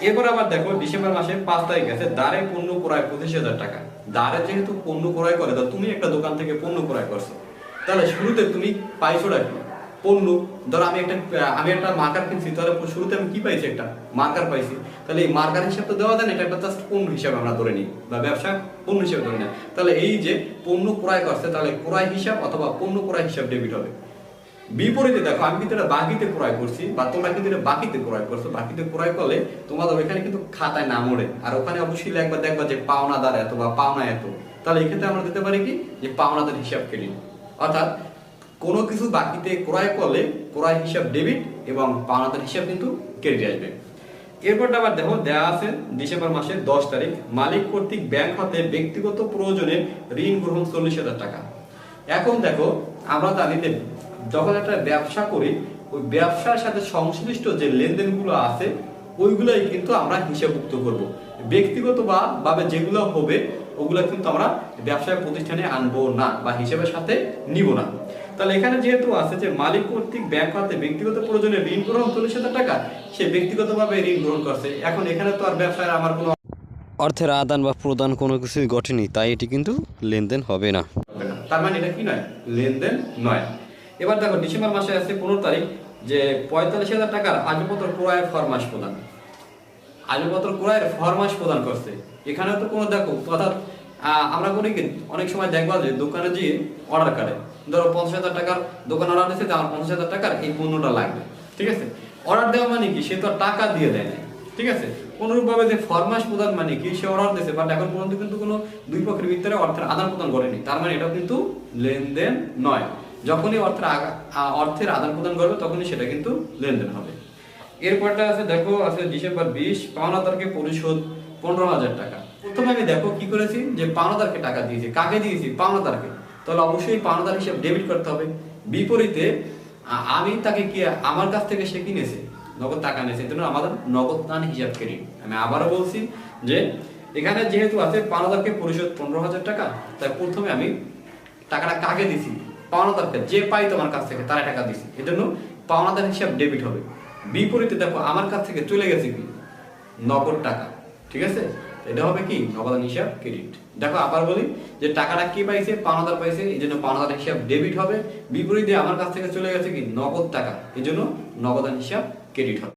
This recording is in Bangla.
এরপর আবার দেখো ডিসেম্বর মাসে পাঁচ তারিখ আছে দাঁড়ে পণ্য ক্রয় পঁচিশ হাজার টাকা। দাঁড়ে যেহেতু পণ্য ক্রয় করে তুমি একটা দোকান থেকে পণ্য ক্রয় করছ। তাহলে শুরুতে তুমি পাইছো কি? পণ্য। ধরো আমি একটা আমি একটা মার্কার কিনছি, তাহলে শুরুতে আমি কি পাইছি একটা? মার্কার পাইছি। তাহলে এই মার্কার হিসাব তো দেওয়া যায় না, এটা একটা জাস্ট পণ্য হিসাবে আমরা ধরে নিই, বা ব্যবসা পণ্য হিসাবে ধরে নিই। তাহলে এই যে পণ্য ক্রয় করছে, তাহলে ক্রয় হিসাব অথবা পণ্য ক্রয় হিসাব ডেবিট হবে। বিপরীতে দেখো, আমি কিন্তু এটা বাকিতে ক্রয় করছি, বা তোমরা কিন্তু এটা বাকিতে ক্রয় করছ। বাকিতে ক্রয় করলে তোমাদের ওইখানে কিন্তু খাতায় নাম ওড়ে। আর ওখানে অবশ্যই একবার দেখবা যে পাওনাদার এত বা পাওনা এত। তাহলে এক্ষেত্রে আমরা দিতে পারি কি? যে পাওনাদার হিসাব ক্রেডিট অর্থাৎ কোনো কিছু বাকিতে ক্রয় করলে ক্রয় হিসাব ডেবিট এবং পাওনাদার হিসাব কিন্তু ক্রেডিট আসবে। এরপরটা আবার দেখো দেওয়া আছে ডিসেম্বর মাসের দশ তারিখ। মালিক কর্তৃক ব্যাংক হতে ব্যক্তিগত প্রয়োজনে ঋণ গ্রহণ চল্লিশ হাজার টাকা। এখন দেখো, আমরা জানি যে যখন একটা ব্যবসা করি ওই ব্যবসার সাথে সংশ্লিষ্ট যে লেনদেনগুলো আছে ওইগুলাই কিন্তু আমরা হিসাবভুক্ত করব। ব্যক্তিগত বা ভাবে যেগুলো হবে ওগুলো কিন্তু আমরা ব্যবসায় প্রতিষ্ঠানে আনব না বা হিসাবের সাথে নিব না। তাহলে এখানে যেহেতু আছে যে মালিক কর্তৃক ব্যাংক খাতে ব্যক্তিগত প্রয়োজনে ঋণ গ্রহণ চল্লিশ হাজার টাকা সে ব্যক্তিগতভাবে ঋণ গ্রহণ করছে। এখন এখানে তো আর ব্যবসায় আমার কোনো অর্থের আদান বা প্রদান কোনো কিছুই ঘটেনি তাই এটি কিন্তু লেনদেন হবে না হবে না। তার মানে এটা কি নয়? লেনদেন নয়। এবার দেখো, ডিসেম্বর মাসে আছে পনেরো তারিখ, যে পঁয়তাল্লিশ হাজার টাকার আজপত্র ক্রয়ের ফরমাস প্রদান। আজপত্র ক্রয়ের ফরমাস প্রদান করছে। এখানে তো কোনো দেখো, অর্থাৎ আমরা করি কি, অনেক সময় দেখবা যে দোকানে গিয়ে অর্ডার কাটে। ধরো পঞ্চাশ হাজার টাকার দোকান অর্ডার দিচ্ছে যে আমার পঞ্চাশ হাজার টাকার এই পণ্যটা লাগবে। ঠিক আছে? অর্ডার দেওয়া মানে কি, সে তো টাকা দিয়ে দেয় না ঠিক আছে? অনুরূপভাবে যে ফরমাস প্রদান মানে কি, সে অর্ডার দিয়েছে বাট এখন পর্যন্ত কিন্তু কোনো দুই পক্ষের ভিতরে অর্থের আদান প্রদান করেনি। তার মানে এটাও কিন্তু লেনদেন নয়। যখনই অর্থের অর্থের আদান প্রদান করবে, তখনই সেটা কিন্তু লেনদেন হবে। এরপরটা আছে, দেখো, আছে ডিসেম্বর বিশ, পাওনা পাওনাদারকে পরিশোধ, পনেরো হাজার টাকা। প্রথমে আমি দেখো কি করেছি, যে পাওনাদারকে টাকা দিয়েছি। কাকে দিয়েছি? পাওনা পাওনাদারকে তাহলে অবশ্যই পাওনাদার হিসেবে ডেবিট করতে হবে। বিপরীতে আমি তাকে কি, আমার কাছ থেকে সে কিনেছে? নগদ টাকা নিয়েছে। জন্য আমাদের নগদ দান হিসাব ক্রেডিট আমি আবারও বলছি যে, এখানে যেহেতু আছে পাওনাদারকে পরিশোধ পনেরো হাজার টাকা, তাই প্রথমে আমি টাকাটা কাকে দিছি? পাওনাদারকে যে পাই তোমার কাছ থেকে তারা টাকা দিছি। এজন্য পাওনাদার হিসাব ডেবিট হবে। বিপরীতে দেখো, আমার কাছ থেকে চলে গেছে কি? নগদ টাকা। ঠিক আছে? এটা হবে কি? নগদান হিসাব ক্রেডিট দেখো, আবার বলি যে টাকাটা কি পাইছে? পাওনাদার পাইছে। এই জন্য পাওনাদার হিসাব ডেবিট হবে। বিপরীতে আমার কাছ থেকে চলে গেছে কি? নগদ টাকা। এই জন্য নগদান হিসাব ক্রেডিট হবে।